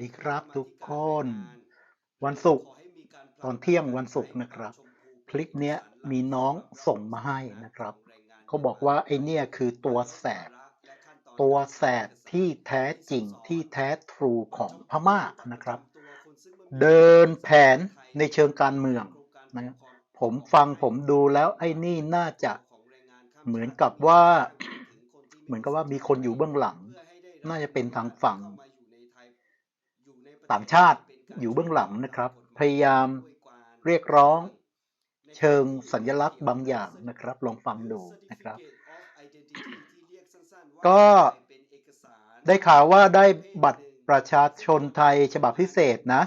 ดีครับผมสวัสดีครับทุกคน วันศุกร์ตอนเที่ยงวันศุกร์นะครับ คลิปเนี้ยมีน้องส่งมาให้นะครับ เขาบอกว่าไอเนี่ยคือตัวแสบ ตัวแสบที่แท้จริงที่แท้ทรูของพม่านะครับ เดินแผนในเชิงการเมืองนะผมฟังผมดูแล้วไอ้นี่น่าจะเหมือนกับว่า เหมือนกับว่ามีคนอยู่เบื้องหลัง น่าจะเป็นทางฝั่ง ต่างชาติอยู่เบื้องหลังนะครับ พยายามเรียกร้อง เชิงสัญลักษณ์บางอย่างนะครับ ลองฟังดูนะครับ ก็ได้ข่าวว่าได้บัตรประชาชนไทยฉบับพิเศษนะ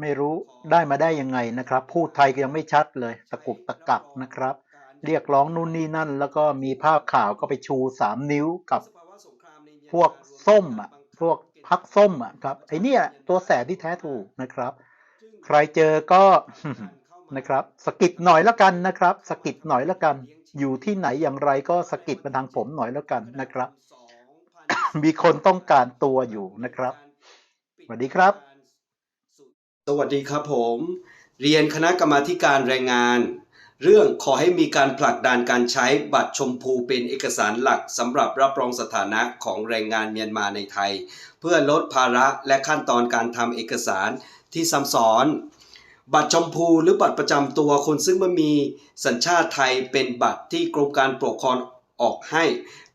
ไม่รู้ได้มาได้ยังไงนะครับ พูดไทยก็ยังไม่ชัดเลย ตะกุกตะกักนะครับ เรียกร้องนู่นนี่นั่น แล้วก็มีภาพข่าวก็ไปชูสามนิ้วกับพวกส้มอะ พวก พักส้มอะครับไอเนี่ยตัวแสบที่แท้ถูกนะครับ ใครเจอก็นะครับสกิดหน่อยล้วกันนะครับสกิดหน่อยล้วกัน อยู่ที่ไหนอย่างไรก็สกิดมาทางผมหน่อยล้วกันนะครับ มีคนต้องการตัวอยู่นะครับสวัสดีครับ สวัสดีครับผม เรียนคณะกรรมาธิการแรงงาน เรื่องขอให้มีการผลักดันการใช้บัตรชมพูเป็นเอกสารหลักสำหรับรับรองสถานะของแรงงานเมียนมาในไทย เพื่อลดภาระและขั้นตอนการทำเอกสารที่ซ้ำซ้อน บัตรชมพูหรือบัตรประจำตัวคนซึ่งไม่มีสัญชาติไทยเป็นบัตรที่กรมการปกครองออกให้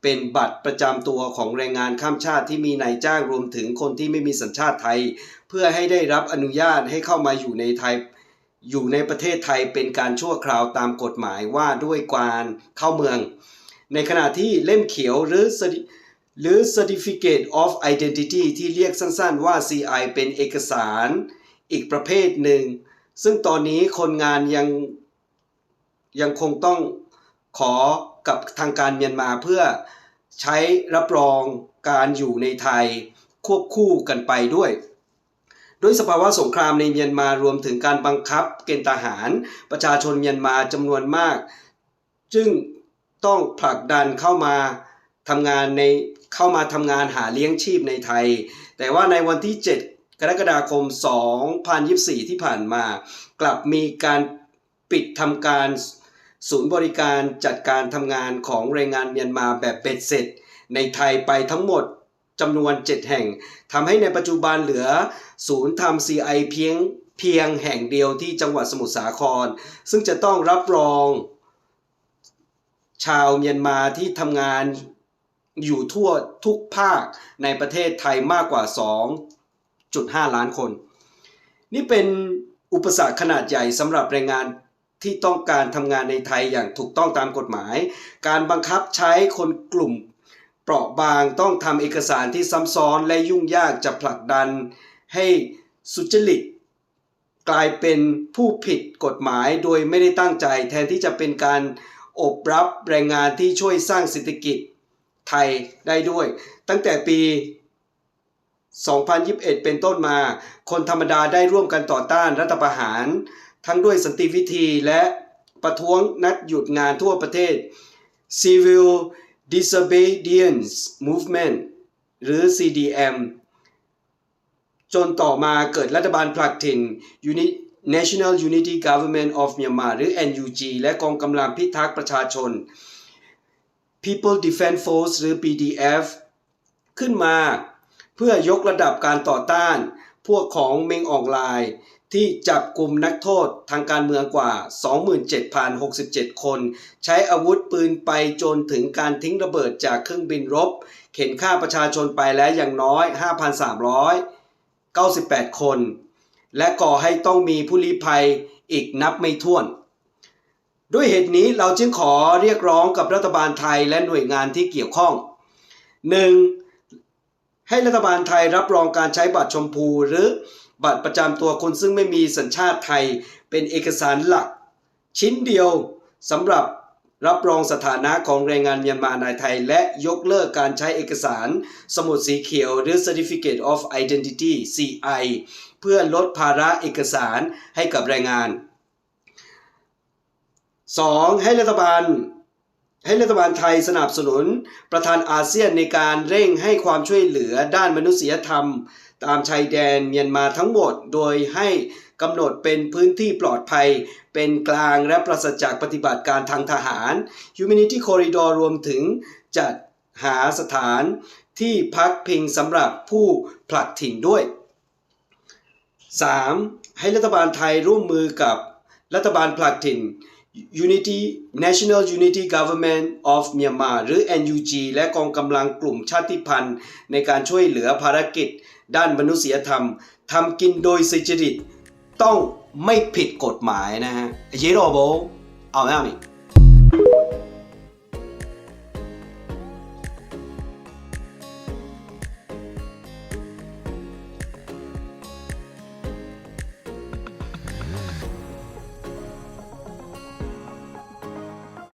เป็นบัตรประจำตัวของแรงงานข้ามชาติที่มีนายจ้างรวมถึงคนที่ไม่มีสัญชาติไทย เพื่อให้ได้รับอนุญาตให้เข้ามาอยู่ในไทย อยู่ในประเทศไทยเป็นการชั่วคราวตามกฎหมายว่าด้วยการเข้าเมือง ในขณะที่เล่มเขียวหรือหรือ Certificate of Identity ที่เรียกสั้นๆว่า CI เป็นเอกสารอีกประเภทหนึ่ง ซึ่งตอนนี้คนงานยังยังคงต้องขอกับทางการเมียนมาเพื่อใช้รับรองการอยู่ในไทยควบคู่กันไปด้วย ด้วยสภาวะสงครามในเมียนมารวมถึงการบังคับเกณฑ์ทหาร ประชาชนเมียนมาจำนวนมาก จึงต้องผลักดันเข้ามาทำงานในเข้ามาทำงานหาเลี้ยงชีพในไทย แต่ว่าในวันที่ 7 กรกฎาคม 2024 ที่ผ่านมา กลับมีการปิดทำการศูนย์บริการจัดการทำงานของแรงงานเมียนมาแบบเบ็ดเสร็จ ในไทยไปทั้งหมด จำนวน 7 แห่งทำให้ในปัจจุบันเหลือศูนย์ทำ CI เพียงเพียงแห่งเดียวที่จังหวัดสมุทรสาคร ซึ่งจะต้องรับรอง ชาวเมียนมาที่ทำงานอยู่ทั่วทุกภาคในประเทศไทยมากกว่า 2.5 ล้านคน นี่เป็นอุปสรรคขนาดใหญ่สำหรับแรงงานที่ต้องการทำงานในไทยอย่างถูกต้องตามกฎหมาย การบังคับใช้คนกลุ่ม เปราะบางต้องทำเอกสารที่ซ้ำซ้อนและยุ่งยากจะผลักดัน ให้สุจริตกลายเป็นผู้ผิดกฎหมายโดยไม่ได้ตั้งใจ แทนที่จะเป็นการอบรับแรงงานที่ช่วยสร้างเศรษฐกิจไทยได้ด้วย ตั้งแต่ปี 2021 เป็นต้นมา คนธรรมดาได้ร่วมกันต่อต้านรัฐประหาร ทั้งด้วยสันติวิธีและประท้วงนัดหยุดงานทั่วประเทศ Civil Disobedience Movement หรือ CDM จนต่อมาเกิดรัฐบาลผลักถิ่น Uni- National Unity Government of Myanmar หรือ NUG และกองกำลังพิทักษ์ประชาชน People Defense Force หรือ PDF ขึ้นมาเพื่อยกระดับการต่อต้าน พวกของเมงออนไลน์ ที่จับกลุ่มนักโทษทางการเมืองกว่า 27,067 คน ใช้อาวุธปืนไปจนถึงการทิ้งระเบิดจากเครื่องบินรบ เข็นฆ่าประชาชนไปแล้วอย่างน้อย 5,398 คน และก่อให้ต้องมีผู้ลี้ภัยอีกนับไม่ถ้วน ด้วยเหตุนี้เราจึงขอเรียกร้องกับรัฐบาลไทยและหน่วยงานที่เกี่ยวข้อง 1. ให้รัฐบาลไทยรับรองการใช้บัตรชมพูหรือ บัตรประจำตัวคนซึ่งไม่มีสัญชาติไทย เป็นเอกสารหลัก ชิ้นเดียวสำหรับรับรองสถานะของแรงงานเมียนมาในไทย และยกเลิกการใช้เอกสาร สมุดสีเขียวหรือ Certificate of Identity CI เพื่อลดภาระเอกสารให้กับแรงงาน 2. ให้รัฐบาล ให้รัฐบาลไทยสนับสนุน ประธานอาเซียนในการเร่งให้ความช่วยเหลือด้านมนุษยธรรม ตามชายแดนเมียนมาทั้งหมด โดยให้กำหนดเป็นพื้นที่ปลอดภัย เป็นกลางและปราศจากปฏิบัติการทางทหาร Humanity Corridor รวมถึงจัดหาสถานที่พักพิงสำหรับผู้ผลัดถิ่นด้วย 3. ให้รัฐบาลไทยร่วมมือกับรัฐบาลผลัดถิ่น Unity National Unity Government of Myanmar หรือ NUG และกองกำลังกลุ่มชาติพันธุ์ ในการช่วยเหลือภารกิจ ด้านมนุษยธรรมทำกินโดยสุจริต ต้องไม่ผิดกฎหมายนะฮะเยโรโบเอาแม่มิ